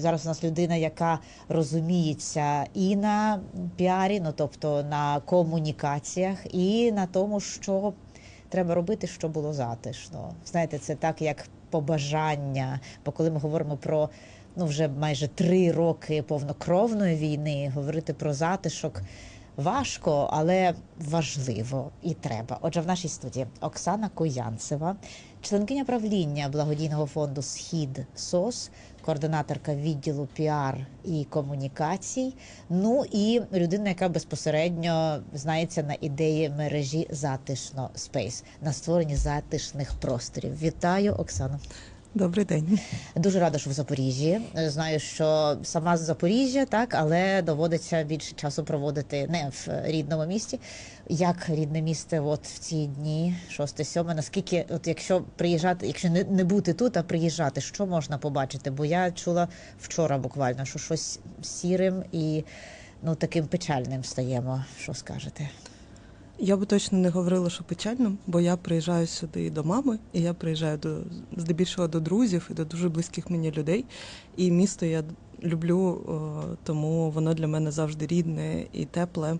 Зараз у нас людина, яка розуміється і на піарі, ну тобто на комунікаціях, і на тому, що треба робити, щоб було затишно. Знаєте, це так як побажання. Бо коли ми говоримо про ну вже майже три роки повнокровної війни, говорити про затишок. Важко, але важливо і треба. Отже, в нашій студії Оксана Коянцева, членкиня правління благодійного фонду Схід СОС, координаторка відділу піар і комунікацій. Ну і людина, яка безпосередньо знається на ідеї мережі затишно Спейс на створенні затишних просторів. Вітаю, Оксано. Добрий день. Дуже рада, що в Запоріжжі. Знаю, що сама з Запоріжжя, так, але доводиться більше часу проводити не в рідному місті. Як рідне місце, от в ці дні, 6-7, наскільки, от якщо приїжджати, якщо не, не бути тут, а приїжджати, що можна побачити? Бо я чула вчора буквально, що щось сірим і ну таким печальним стаємо. Що скажете? Я би точно не говорила, що печально, бо я приїжджаю сюди до мами, і я приїжджаю до здебільшого до друзів і до дуже близьких мені людей. І місто я люблю, тому воно для мене завжди рідне і тепле.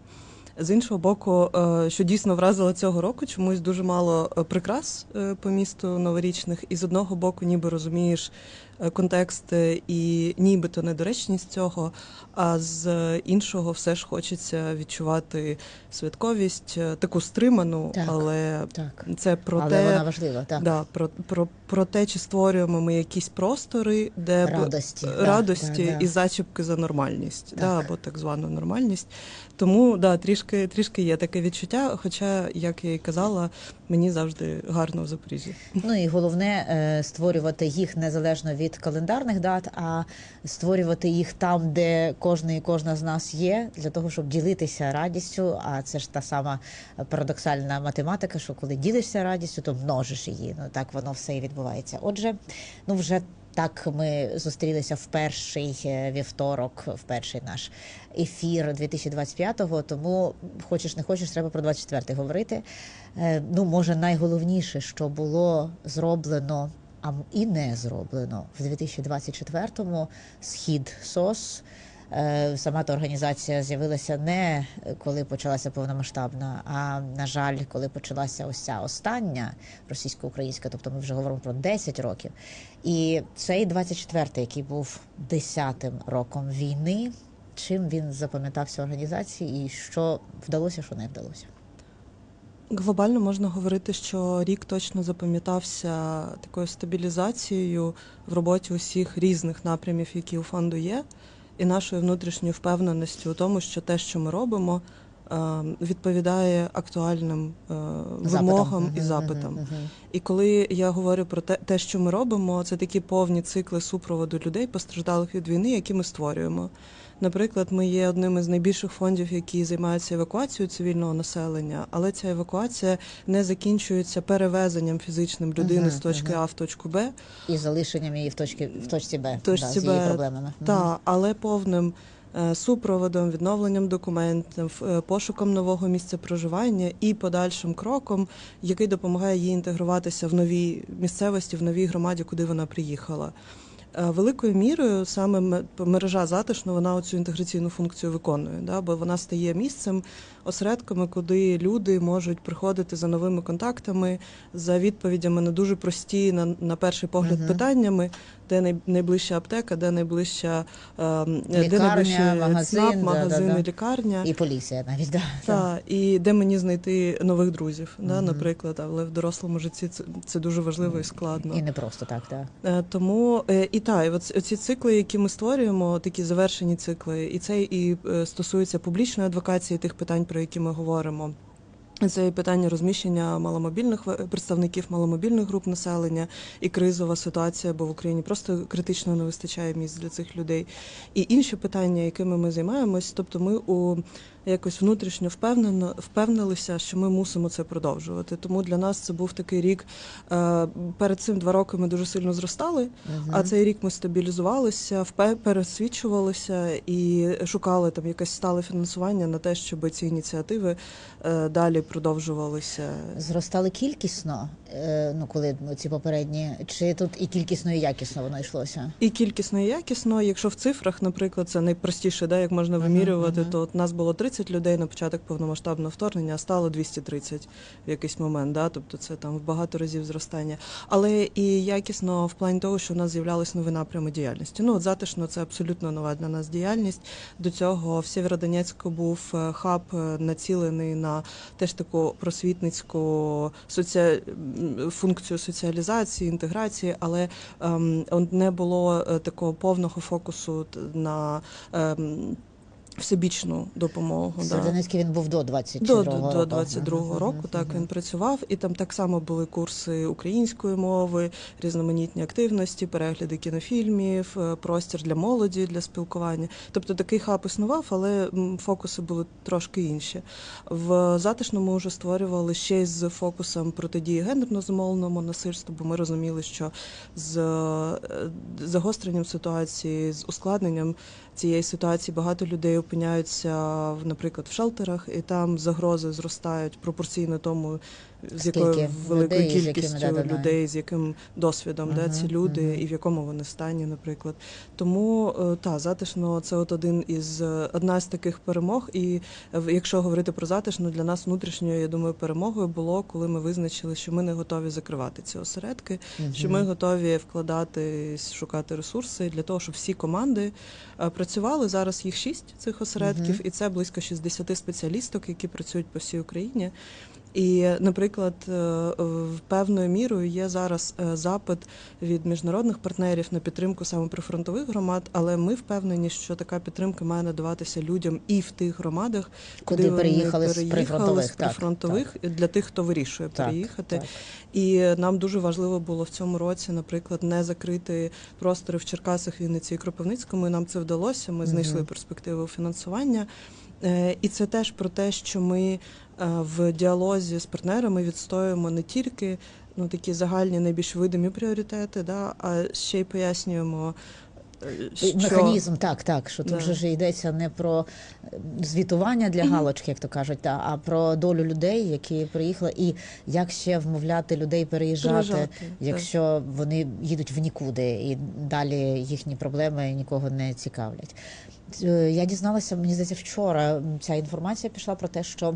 З іншого боку, що дійсно вразило цього року, чомусь дуже мало прикрас по місту новорічних, і з одного боку, ніби розумієш контекст і нібито недоречність цього, а з іншого все ж хочеться відчувати святковість, таку стриману, Так, але Так. це про Але те, вона важлива, так. Да, про, про, про те, чи створюємо ми якісь простори, де б- Радості, да, радості да, да. і зачіпки за нормальність, Да, або так звану нормальність. Тому да, трішки, трішки є таке відчуття. Хоча, як я і казала, мені завжди гарно в Запоріжжі. Ну і головне е, створювати їх незалежно від календарних дат, а створювати їх там, де кожен і кожна з нас є, для того, щоб ділитися радістю. А це ж та сама парадоксальна математика, що коли ділишся радістю, то множиш її. Ну так воно все і відбувається. Отже, ну вже. Так, ми зустрілися в перший е, вівторок, в перший наш ефір 2025-го, Тому хочеш не хочеш, треба про 24-й говорити. Е, Ну, може, найголовніше, що було зроблено, а і не зроблено в 2024-му схід СОС. Е, Сама та організація з'явилася не коли почалася повномасштабна, а на жаль, коли почалася ось ця остання російсько-українська, тобто ми вже говоримо про 10 років. І цей 24-й, який був 10-тим роком війни, чим він запам'ятався організації, і що вдалося, що не вдалося. Глобально можна говорити, що рік точно запам'ятався такою стабілізацією в роботі усіх різних напрямів, які у фонду є, і нашою внутрішньою впевненістю у тому, що те, що ми робимо, е, відповідає актуальним е, вимогам і запитам. мгм, мгм. І коли я говорю про те, те, що ми робимо, це такі повні цикли супроводу людей, постраждалих від війни, які ми створюємо. Наприклад, ми є одним із найбільших фондів, які займаються евакуацією цивільного населення, але ця евакуація не закінчується перевезенням фізичним людини Мгм, з точки мгм. А в точку Б, І залишенням її в точці в точці Б, точці да, з її Б, проблемами. Мгм. та але повним е, супроводом, відновленням документів, е, пошуком нового місця проживання і подальшим кроком, який допомагає їй інтегруватися в новій місцевості, в новій громаді, куди вона приїхала. Е, Великою мірою саме мережа затишно вона цю інтеграційну функцію виконує, да, бо вона стає місцем, осередками, куди люди можуть приходити за новими контактами, за відповідями на дуже прості, на, на перший погляд, Мгм. питаннями, де найближча аптека, де найближча ем, де Лікарня, магазин, ЦНАП, да, да, да. лікарня. І поліція навіть да. Та, і де мені знайти нових друзів, да, наприклад, але в дорослому житті це, це дуже важливо і складно. І не просто так, так. Е, Тому е, і та, і от ці цикли, які ми створюємо, такі завершені цикли, і це і е, стосується публічної адвокації тих питань, про які ми говоримо. Це і питання розміщення маломобільних в- представників маломобільних груп населення і кризова ситуація, бо в Україні просто критично не вистачає місць для цих людей. І інші питання, якими ми займаємось, тобто ми у якось внутрішньо впевнено впевнилися, що ми мусимо це продовжувати. Тому для нас це був такий рік. е, Перед цим два роки ми дуже сильно зростали. Мгм. А цей рік ми стабілізувалися, пересвідчувалися і шукали там якесь стале фінансування на те, щоб ці ініціативи е, далі продовжувалися. Зростали кількісно, е, ну коли ці попередні, чи тут і кількісно, і якісно воно йшлося? І кількісно, і якісно. Якщо в цифрах, наприклад, це найпростіше, да, як можна вимірювати, ага. то от нас було 30 людей на початок повномасштабного вторгнення, а стало 230 в якийсь момент. Да, тобто це там в багато разів зростання. Але і якісно в плані того, що у нас з'являлись нові напрями діяльності. Ну от затишно це абсолютно нова для нас діяльність. До цього в Сєвєродонецьку був е, хаб е, націлений на теж таку просвітницьку соці... функцію соціалізації, інтеграції, але ем, не було е, такого повного фокусу на ем, всебічну допомогу. В Да. Він був до 22 До, року. до, до 22-го року так він працював, і там так само були курси української мови, різноманітні активності, перегляди кінофільмів, е, простір для молоді, для спілкування. Тобто такий хаб існував, але фокуси були трошки інші. В затишному вже створювали ще й з фокусом протидії гендерно зумовленому насильству, бо ми розуміли, що з е, загостренням ситуації, з ускладненням цієї ситуації багато людей опиняються, наприклад, в шелтерах, і там загрози зростають пропорційно тому, з якою великою людей, з кількістю да-да-да. людей, з яким досвідом де Мгм, ці люди, мгм. і в якому вони стані, наприклад. Тому е, та затишно це от один із е, одна з таких перемог. І е, якщо говорити про затишно, для нас внутрішньою, я думаю, перемогою було, коли ми визначили, що ми не готові закривати ці осередки Мгм. що ми готові вкладати, шукати ресурси для того, щоб всі команди працювали. Зараз їх шість цих осередків, Мгм. і це близько 60 спеціалісток, які працюють по всій Україні. І, наприклад, е, в певною мірою є зараз е, запит від міжнародних партнерів на підтримку саме прифронтових громад, але ми впевнені, що така підтримка має надаватися людям і в тих громадах, Куди вони переїхали з переїхали прифронтових, з так, для тих, хто вирішує Так, переїхати. так. І нам дуже важливо було в цьому році, наприклад, не закрити простори в Черкасах, Вінниці і Кропивницькому. І нам це вдалося. Ми знайшли перспективу фінансування. Е, І це теж про те, що ми е, в діалозі з партнерами відстоюємо не тільки ну такі загальні найбільш видимі пріоритети, да, а ще й пояснюємо. е, Що... Механізм, так, так. Що тут Да. же ж йдеться не про звітування для галочки, як то кажуть, та, а про долю людей, які приїхали, і як ще вмовляти людей переїжджати, так. якщо вони їдуть в нікуди, і далі їхні проблеми нікого не цікавлять. Е, Я дізналася, мені здається, вчора ця інформація пішла про те, що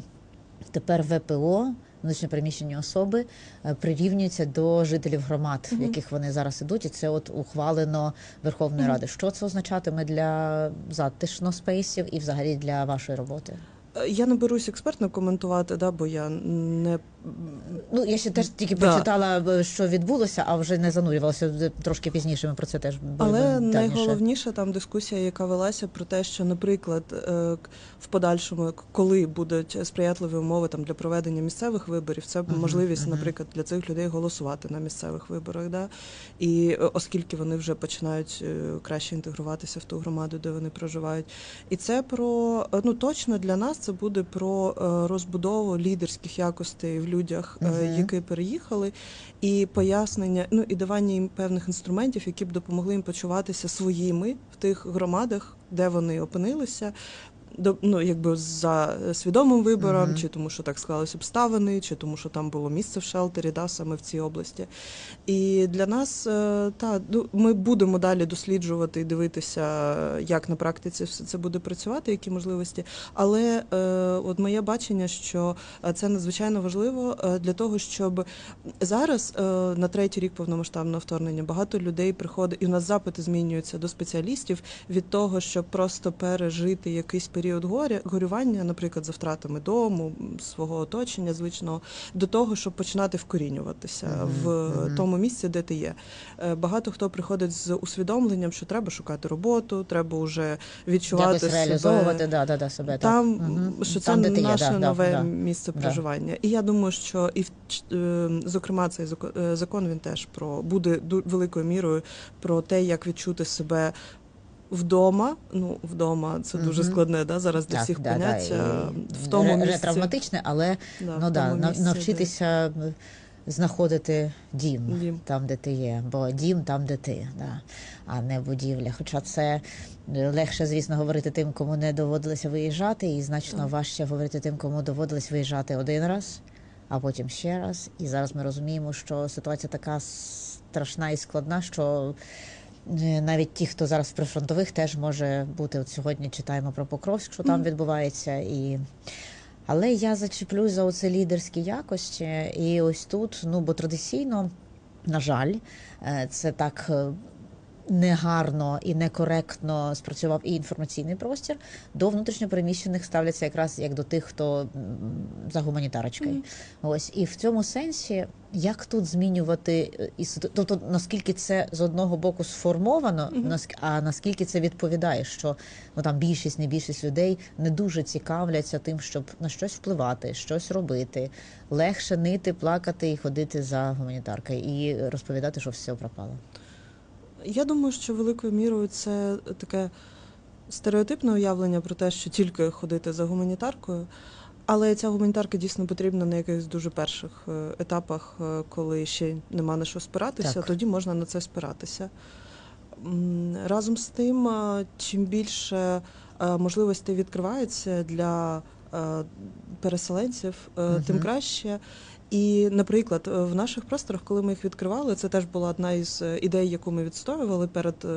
тепер ВПО. Внутрішньопереміщені особи е, прирівнюються до жителів громад, в яких вони зараз ідуть, і це от ухвалено Верховної. Ради. Що це означатиме для затишно спейсів і взагалі для вашої роботи? Е, Я не берусь експертно коментувати, да, бо я не Ну я ще теж тільки Да. прочитала, е, що відбулося, а вже не занурювалася трошки пізніше. Ми про це теж Але детальніше. найголовніша там дискусія, яка велася про те, що, наприклад, е, в подальшому, коли будуть сприятливі умови там для проведення місцевих виборів, це Мгм, можливість, мгм. наприклад, для цих людей голосувати на місцевих виборах. Да? І е, оскільки вони вже починають е, краще інтегруватися в ту громаду, де вони проживають. І це про е, ну точно для нас це буде про е, розбудову лідерських якостей в людях, uh -huh. які переїхали, і пояснення, ну і давання їм певних інструментів, які б допомогли їм почуватися своїми в тих громадах, де вони опинилися. До ну, якби за свідомим вибором, Мгм. чи тому, що так склались обставини, чи тому, що там було місце в шелтері, да, саме в цій області. І для нас е, та ну, ми будемо далі досліджувати і дивитися, як на практиці все це буде працювати, які можливості. Але е, от моє бачення, що е, це надзвичайно важливо для того, щоб зараз на третій рік повномасштабного вторгнення багато людей приходить, і у нас запити змінюються до спеціалістів від того, щоб просто пережити якийсь період горя, горювання, наприклад, за втратами дому, свого оточення звичного, до того, щоб починати вкорінюватися Мгм, в мгм. тому місці, де ти є. Е, Багато хто приходить з усвідомленням, що треба шукати роботу, треба вже відчувати Якось себе. реалізовувати да, да, да, себе. Там, так. Мгм. що це Там, де ти є, наше да, нове да. місце Да. проживання. І я думаю, що і в е, зокрема цей е, закон він теж про буде великою мірою про те, як відчути себе. Вдома, ну вдома це дуже Мгм. складне, да зараз для Так, всіх да, поняття да, і в тому ре- місці. ретравматичне, але Да, ну да, місці, де- навчитися знаходити дім, Дім. там, де ти є, бо дім там, де ти, да, а не будівля. Хоча це легше, звісно, говорити тим, кому не доводилося виїжджати, і значно Так. важче говорити тим, кому доводилось виїжджати один раз, а потім ще раз. І зараз ми розуміємо, що ситуація така страшна і складна, що е, навіть ті, хто зараз в прифронтових, теж може бути. От сьогодні читаємо про Покровськ, що там відбувається, і але я зачеплюсь за оце лідерські якості, і ось тут, ну бо традиційно, на жаль, е, це так. Негарно і некоректно спрацював і інформаційний простір до внутрішньопереміщених ставляться якраз як до тих, хто за гуманітарочкою. Мгм. Ось і в цьому сенсі, як тут змінювати е, і тобто наскільки це з одного боку сформовано, наск- а наскільки це відповідає, що ну там більшість, не більшість людей не дуже цікавляться тим, щоб на щось впливати, щось робити, легше нити, плакати і ходити за гуманітаркою і розповідати, що все пропало. Я думаю, що великою мірою це таке стереотипне уявлення про те, що тільки ходити за гуманітаркою. Але ця гуманітарка дійсно потрібна на якихось дуже перших е, етапах, е, коли ще нема на що спиратися, Так. тоді можна на це спиратися. Разом з тим, е, чим більше можливостей відкривається для переселенців, е, тим краще. І, наприклад, в наших просторах, коли ми їх відкривали, це теж була одна із е, ідей, яку ми відстоювали перед е,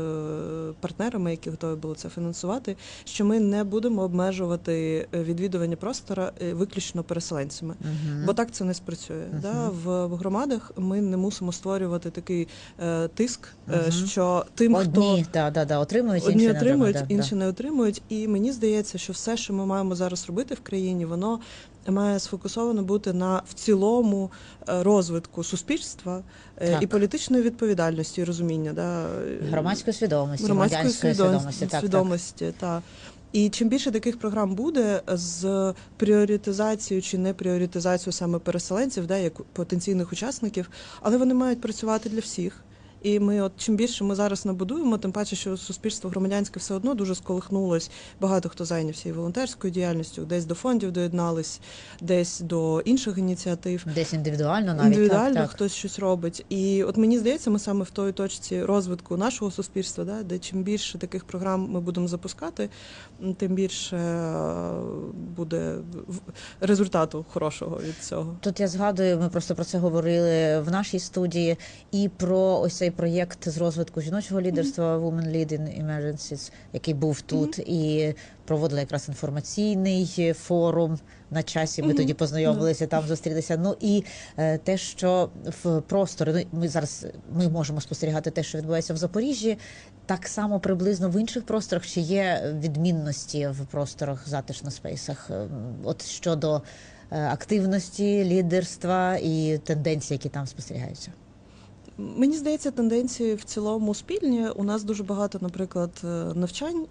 партнерами, які готові були це фінансувати. Що ми не будемо обмежувати е, відвідування простора виключно переселенцями. Угу. Бо так це не спрацює. Мгм. Да? В, громадах ми не мусимо створювати такий е, тиск, Мгм. що тим, хто да, да, да, отримують, Одні інші не отримують, отримують, да, інші не отримують. І мені здається, що все, що ми маємо зараз робити в країні, воно має сфокусовано бути на в цілому е, розвитку суспільства е, Так. і політичної відповідальності і розуміння. Да, громадської свідомості, громадської громадянської свідомості, свідомості. Так, так. та. І чим більше таких програм буде з пріоритизацією чи не пріоритизацією саме переселенців, да, як потенційних учасників, але вони мають працювати для всіх. І ми, от чим більше ми зараз набудуємо, тим паче, що суспільство громадянське все одно дуже сколихнулось. Багато хто зайнявся і волонтерською діяльністю, десь до фондів доєднались, десь до інших ініціатив. Десь індивідуально навіть Індивідуально так, так. хтось щось робить. І от мені здається, ми саме в той точці розвитку нашого суспільства, да, де чим більше таких програм ми будемо запускати, тим більше е, буде результату хорошого від цього. Тут я згадую, ми просто про це говорили в нашій студії, і про ось цей проєкт з розвитку жіночого лідерства Women Lead in Emergencies, який був тут, і проводили якраз інформаційний форум на часі. Ми тоді познайомилися, там зустрілися. Ну і е, те, що в просторі, ну ми зараз ми можемо спостерігати те, що відбувається в Запоріжжі. Так само приблизно в інших просторах чи є відмінності в просторах затишно спейсах. Ем, От щодо е, активності, лідерства і тенденцій, які там спостерігаються. Мені здається, тенденції в цілому спільні. У нас дуже багато, наприклад, е, навчань.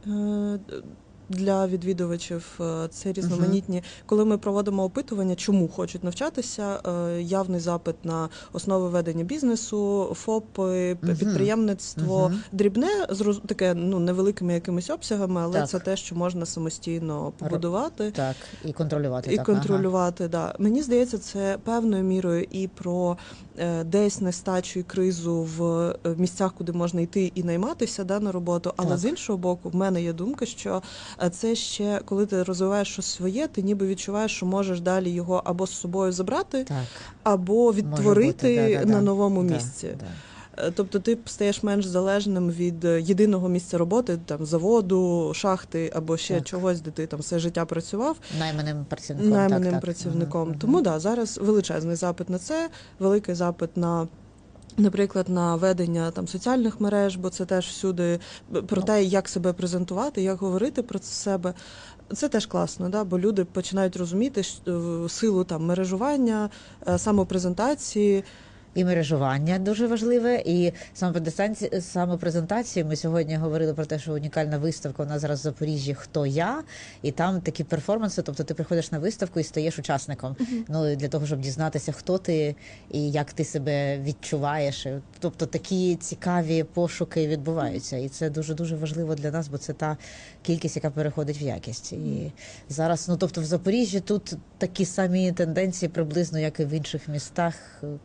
Для відвідувачів е, це різноманітні. Коли ми проводимо опитування, чому хочуть навчатися, е, явний запит на основи ведення бізнесу, ФОПи, Мгм. підприємництво, дрібне таке ну невеликими якимись обсягами, але Так. це те, що можна самостійно побудувати. Так, і контролювати І так, ага. контролювати, да. Мені здається, це певною мірою і про е, десь нестачу і кризу в місцях, куди можна йти і найматися да, на роботу. Але Так. з іншого боку, в мене є думка, що це ще коли ти розвиваєш щось своє, ти ніби відчуваєш, що можеш далі його або з собою забрати, Так, або відтворити бути, да, да, на новому Да, місці. да. Е, Тобто ти стаєш менш залежним від е, єдиного місця роботи, там заводу, шахти або ще Так. чогось, де ти там все життя працював Найманим працівником. найманим так, так. працівником. Мгм, Тому да, зараз величезний запит на це, великий запит на. Наприклад, на ведення там соціальних мереж, бо це теж всюди про те, як себе презентувати, як говорити про себе. Це теж класно, да? бо люди починають розуміти е, силу там мережування, е, самопрезентації. І мережування дуже важливе, і самопрезентації. Ми сьогодні говорили про те, що унікальна виставка у нас зараз в Запоріжжі Хто я? І там такі перформанси. Тобто ти приходиш на виставку і стаєш учасником. Ну для того, щоб дізнатися, хто ти і як ти себе відчуваєш. Тобто такі цікаві пошуки відбуваються, і це дуже дуже важливо для нас, бо це та кількість, яка переходить в якість. І зараз, ну тобто, в Запоріжжі тут такі самі тенденції приблизно, як і в інших містах,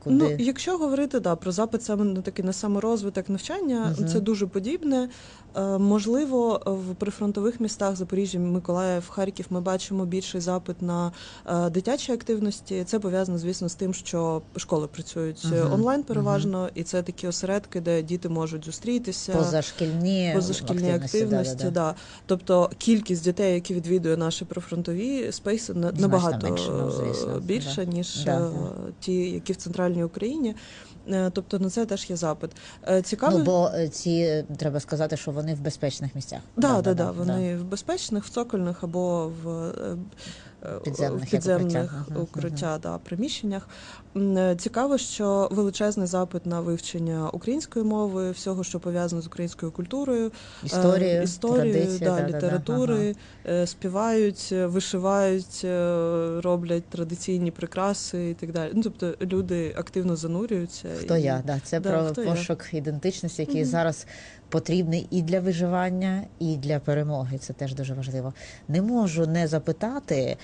куди Ну, якщо говорити да, про запит саме на такий на саморозвиток навчання, Мгм. це дуже подібне. Е, можливо, в прифронтових містах Запоріжжя, Миколаїв, Харків ми бачимо більший запит на е, дитячі активності. Це пов'язано, звісно, з тим, що школи працюють е, онлайн переважно, і це такі осередки, де діти можуть зустрітися. позашкільні, Позашкільні активності, да-да-да. да, Тобто кількість дітей, які відвідує наші прифронтові спейси, набагато менше, ну, звісно, більше, да. ніж Да, да. ті, які в центральній Україні. Тобто на це теж є запит. Цікаво, Ну бо ці треба сказати, що вони в безпечних місцях. да, да, да, вони в безпечних, в цокольних або в, е, е, Підземних, в підземних укриття, укриття, да, приміщеннях. Е, Цікаво, що величезний запит на вивчення української мови, всього, що пов'язано з українською культурою. історію, Е, історію традиції, да, да-да-да, літератури, е, співають, вишивають, роблять традиційні прикраси і так далі. Ну, тобто люди активно занурюються. ага. Хто і- я? Да, це Да, про хто я. пошук ідентичності, який Мгм. зараз потрібний і для виживання, і для перемоги. Це теж дуже важливо. Не можу не запитати,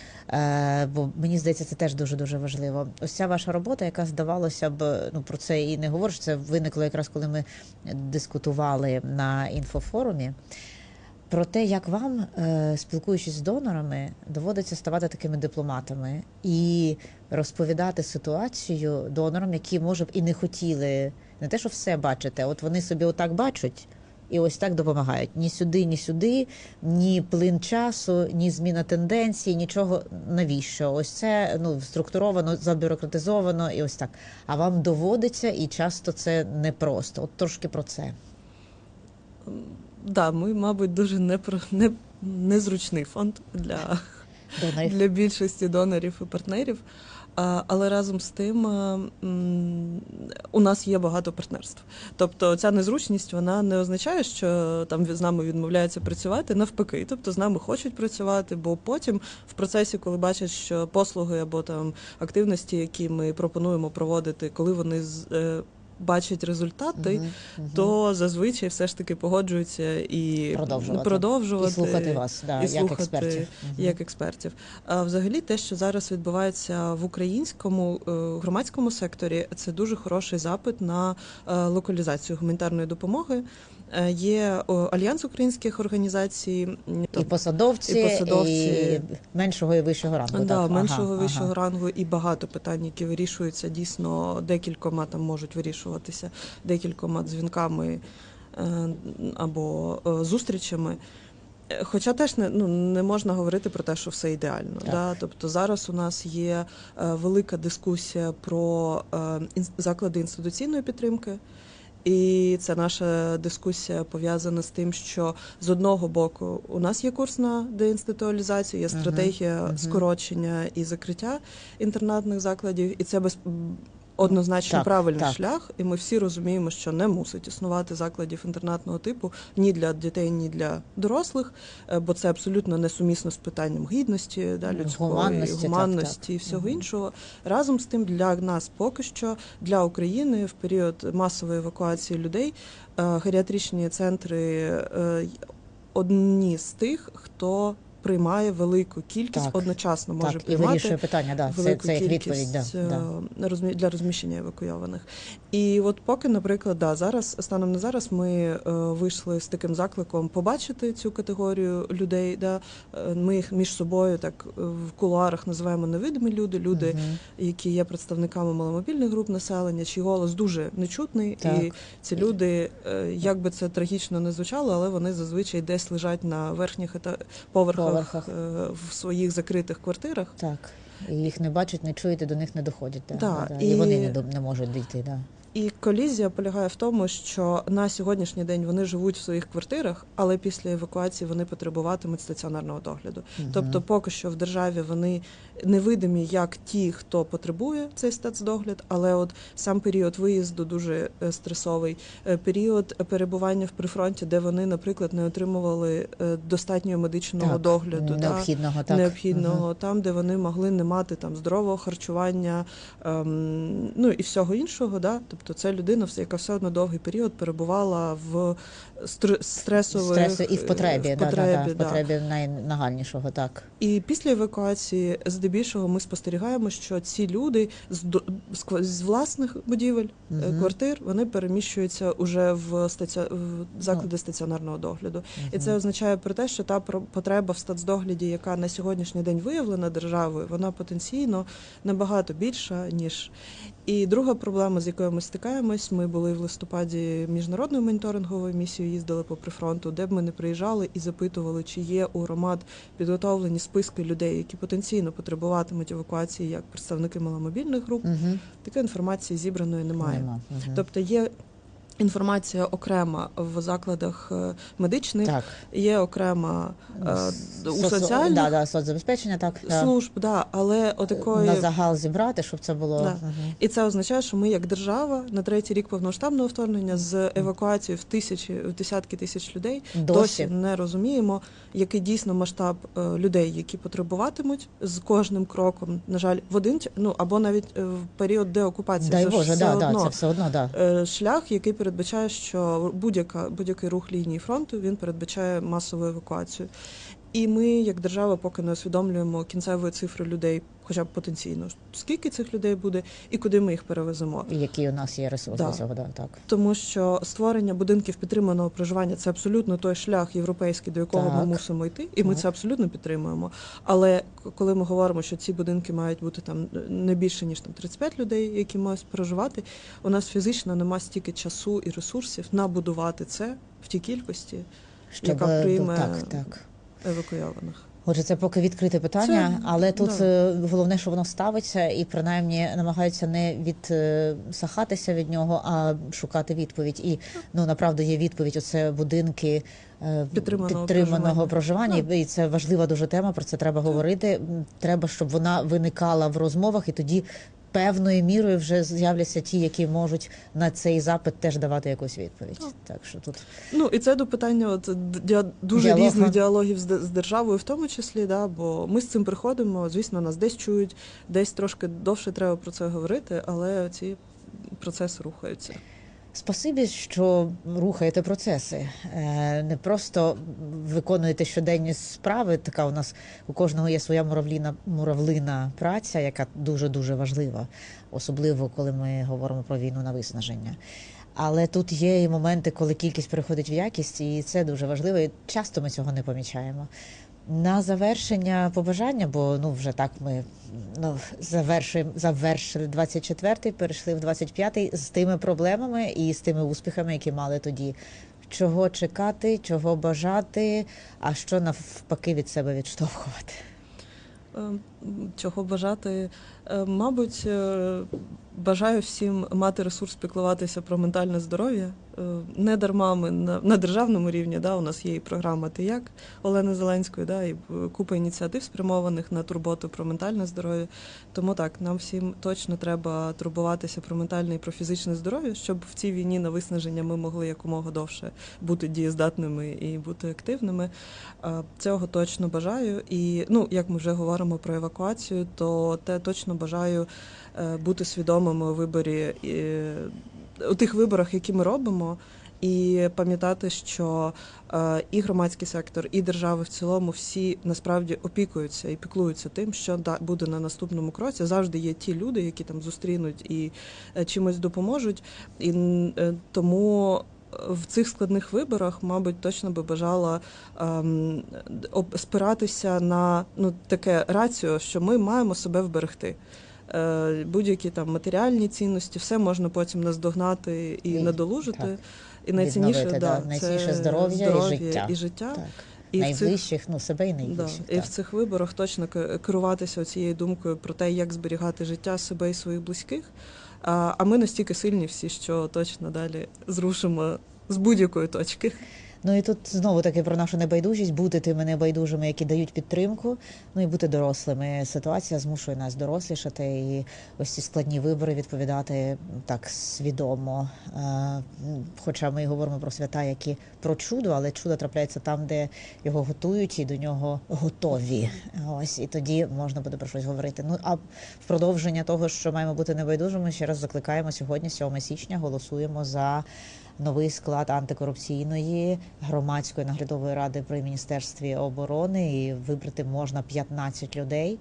бо мені здається, це теж дуже дуже важливо. Ось ця ваша робота, яка здавалося б, ну про це і не говориш. Це виникло якраз коли ми дискутували на інфофорумі. Про те, як вам, е, спілкуючись з донорами, доводиться ставати такими дипломатами і розповідати ситуацію донорам, які може б і не хотіли не те, що все бачите, от вони собі отак бачать. І ось так допомагають ні сюди, ні сюди, ні плин часу, ні зміна тенденцій, нічого навіщо? Ось це ну структуровано, забюрократизовано, і ось так. А вам доводиться, і часто це непросто. От трошки про це. Да, ми, мабуть, дуже непро, не, незручний фонд для, Донорів. для більшості донорів і партнерів. Але разом з тим у нас є багато партнерств. Тобто ця незручність вона не означає, що там з нами відмовляються працювати. Навпаки, тобто з нами хочуть працювати, бо потім в процесі, коли бачать, що послуги або там активності, які ми пропонуємо проводити, коли вони е, бачать результати, Мгм, мгм. то зазвичай все ж таки погоджуються і Продовжувати. продовжувати і слухати вас, да, і як слухати, експертів. Мгм. як експертів. А взагалі, те, що зараз відбувається в українському е, громадському секторі, це дуже хороший запит на е, локалізацію гуманітарної допомоги. Е, Є альянс українських організацій, І посадовці, і посадовці. і меншого і вищого рангу. да, так? меншого Ага, вищого ага. рангу і багато питань, які вирішуються дійсно декількома там можуть вирішуватися декількома дзвінками е, або е, зустрічами. Хоча теж не, ну, не можна говорити про те, що все ідеально. Так. Да? Тобто зараз у нас є е, велика дискусія про заклади інституційної підтримки. І ця наша дискусія пов'язана з тим, що з одного боку у нас є курс на деінституалізацію, є стратегія мгм. скорочення і закриття інтернатних закладів, і це без однозначно Так, правильний так. шлях. І ми всі розуміємо, що не мусить існувати закладів інтернатного типу ні для дітей, ні для дорослих, е, бо це абсолютно несумісно з питанням гідності, да, людської Гуманності, гуманності так. і всього іншого. Разом з тим, для нас поки що для України в період масової евакуації людей е, геріатричні центри е, одні з тих, хто приймає велику кількість Так, одночасно може Так, і приймати вирішує питання, да. Велику це як кількість відповідь. Да, да. е, для розміщення евакуйованих. І от поки, наприклад, да, зараз станом на зараз ми е, вийшли з таким закликом побачити цю категорію людей. Да. Е, Ми їх між собою так в кулуарах називаємо невидимі люди, люди, Мгм. які є представниками маломобільних груп населення, чий голос дуже нечутний. Так. І ці люди, як би це трагічно не звучало, але вони зазвичай десь лежать на верхніх поверхах, Поверхах. е, в своїх закритих квартирах. Так. І їх не бачать, не чують, і до них не доходять. Да, Да, да, да. І... і- вони не, не можуть дійти. Да. І колізія полягає в тому, що на сьогоднішній день вони живуть в своїх квартирах, але після евакуації вони потребуватимуть стаціонарного догляду. Мгм. Тобто, поки що в державі вони невидимі як ті, хто потребує цей стацдогляд, але от сам період виїзду дуже е, стресовий, е, період перебування в прифронті, де вони, наприклад, не отримували е, достатнього медичного Так, догляду, необхідного так необхідного, там, де вони могли не мати там здорового харчування, ем, ну і всього іншого. Да? Тобто це людина, яка все одно довгий період перебувала в стресових Стресу і в потребі, е, да, да, да, в потребі найнагальнішого, так. І після евакуації, здебільшого, ми спостерігаємо, що ці люди з, з з власних будівель, Мгм. квартир, вони переміщуються уже в, стаці... в заклади стаціонарного догляду. І це означає про те, що та потреба в стацдогляді, яка на сьогоднішній день виявлена державою, вона потенційно набагато більша ніж. І друга проблема, з якою ми стикаємось, ми були в листопаді міжнародною моніторинговою місією, їздили по прифронту, де б ми не приїжджали і запитували, чи є у громад підготовлені списки людей, які потенційно потребуватимуть евакуації як представники маломобільних груп. Угу. Такої інформації зібраної немає. Нема. Угу. Тобто є інформація окрема в закладах е, медичних, так. є окрема е, у Соц- соціальних да, да, соцзабезпечення, так. служб, да, але отакої. На загал зібрати, щоб це було. Да. Мгм. І це означає, що ми, як держава, на третій рік повноштабного вторгнення з евакуацією в тисячі в десятки тисяч людей досі, Досі. не розуміємо, який дійсно масштаб е, людей, які потребуватимуть з кожним кроком. На жаль, в один ну або навіть в період деокупації. Дай Це Боже, все да, да, одно це все одно, да. шлях, який передбачає, що будь-яка будь-який рух лінії фронту він передбачає масову евакуацію. І ми, як держава, поки не усвідомлюємо кінцевої цифри людей, хоча б потенційно, скільки цих людей буде і куди ми їх перевеземо. І Які у нас є ресурси Да. цього, да, так. Тому що створення будинків підтриманого проживання це абсолютно той шлях європейський, до якого ми мусимо йти, і ми Так. це абсолютно підтримуємо. Але коли ми говоримо, що ці будинки мають бути там не більше ніж там 35 людей, які мають проживати, у нас фізично нема стільки часу і ресурсів набудувати це в тій кількості Щоб Яка е, прийме- так, так. евакуйованих. Отже, це поки відкрите питання, Це- але тут да. е, головне, що воно ставиться, і принаймні намагаються не відсахатися від нього, а шукати відповідь. І ну направду є відповідь. Оце будинки е, Підтриманого підтриманого проживання. проживання. І це важлива дуже тема. Про це треба говорити. Треба, щоб вона виникала в розмовах, і тоді. Певною мірою вже з'являться ті, які можуть на цей запит теж давати якусь відповідь. Так. Так що тут Ну і це до питання от дя- дуже Діалог, різних діалогів з, з державою, в тому числі, да, бо ми з цим приходимо. Звісно, нас десь чують, десь трошки довше треба про це говорити, але ці процеси рухаються. Спасибі, що рухаєте процеси. Е, Не просто виконуєте щоденні справи. Така у нас у кожного є своя муравліна муравлина праця, яка дуже дуже важлива, особливо коли ми говоримо про війну на виснаження. Але тут є і моменти, коли кількість переходить в якість, і це дуже важливо. І часто ми цього не помічаємо. На завершення побажання, бо ну вже так ми ну завершуємо завершили 24-й, перейшли в 25-й з тими проблемами і з тими успіхами, які мали тоді. Чого чекати, чого бажати, а що навпаки від себе відштовхувати. Е, Чого бажати? Е, Мабуть, е, бажаю всім мати ресурс піклуватися про ментальне здоров'я. Е, Не дарма ми на, на державному рівні. Да, у нас є і програма Ти як Олени Зеленської, да, і купа ініціатив спрямованих на турботу про ментальне здоров'я. Тому так, нам всім точно треба турбуватися про ментальне і про фізичне здоров'я, щоб в цій війні на виснаження ми могли якомога довше бути дієздатними і бути активними. Цього точно бажаю. І ну, як ми вже говоримо про евакуацію, то те точно бажаю е, бути свідомими у виборі у тих виборах, які ми робимо. І пам'ятати, що е, і громадський сектор, і держави в цілому всі насправді опікуються і піклуються тим, що буде на наступному кроці. Завжди є ті люди, які там зустрінуть і е, чимось допоможуть. І тому в цих складних виборах, мабуть, точно би бажала ем, спиратися на ну таке раціо, що ми маємо себе вберегти. Е, будь-які там матеріальні цінності, все можна потім наздогнати і І- надолужити. так. І найцінніше, да, да. Найцінніше здоров'я і життя. І життя. Так. І в цих ну себе і Да. найближчих. І в цих виборах точно керуватися цією думкою про те, як зберігати життя себе і своїх близьких, А, ми настільки сильні всі, що точно далі зрушимо з будь-якої точки. Ну і тут знову таки про нашу небайдужість, бути тими небайдужими, які дають підтримку, ну і бути дорослими. Ситуація змушує нас дорослішати і ось ці складні вибори відповідати так свідомо. Хоча ми говоримо про свята, які про чудо, але чудо трапляється там, де його готують і до нього готові. Ось і тоді можна буде про щось говорити. Ну а в продовження того, що маємо бути небайдужими, ще раз закликаємо сьогодні, 7 січня, голосуємо за новий склад антикорупційної громадської наглядової ради при міністерстві оборони. І вибрати можна 15 людей.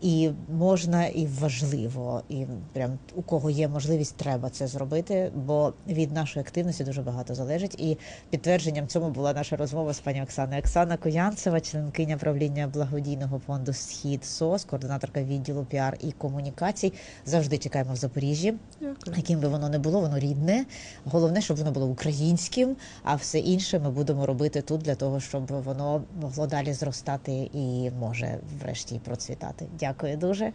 І можна і важливо, і прям у кого є можливість, треба це зробити, бо від нашої активності дуже багато залежить. І підтвердженням цьому була наша розмова з пані Оксаною. Оксана Коянцева, членкиня правління благодійного фонду Схід СОС, координаторка відділу піар і комунікацій. Завжди чекаємо в Запоріжжі Дякую. яким би воно не було, воно рідне. Головне, щоб воно було українським, а все інше ми будемо робити тут для того, щоб воно могло далі зростати і може врешті процвітати. Дякую дуже.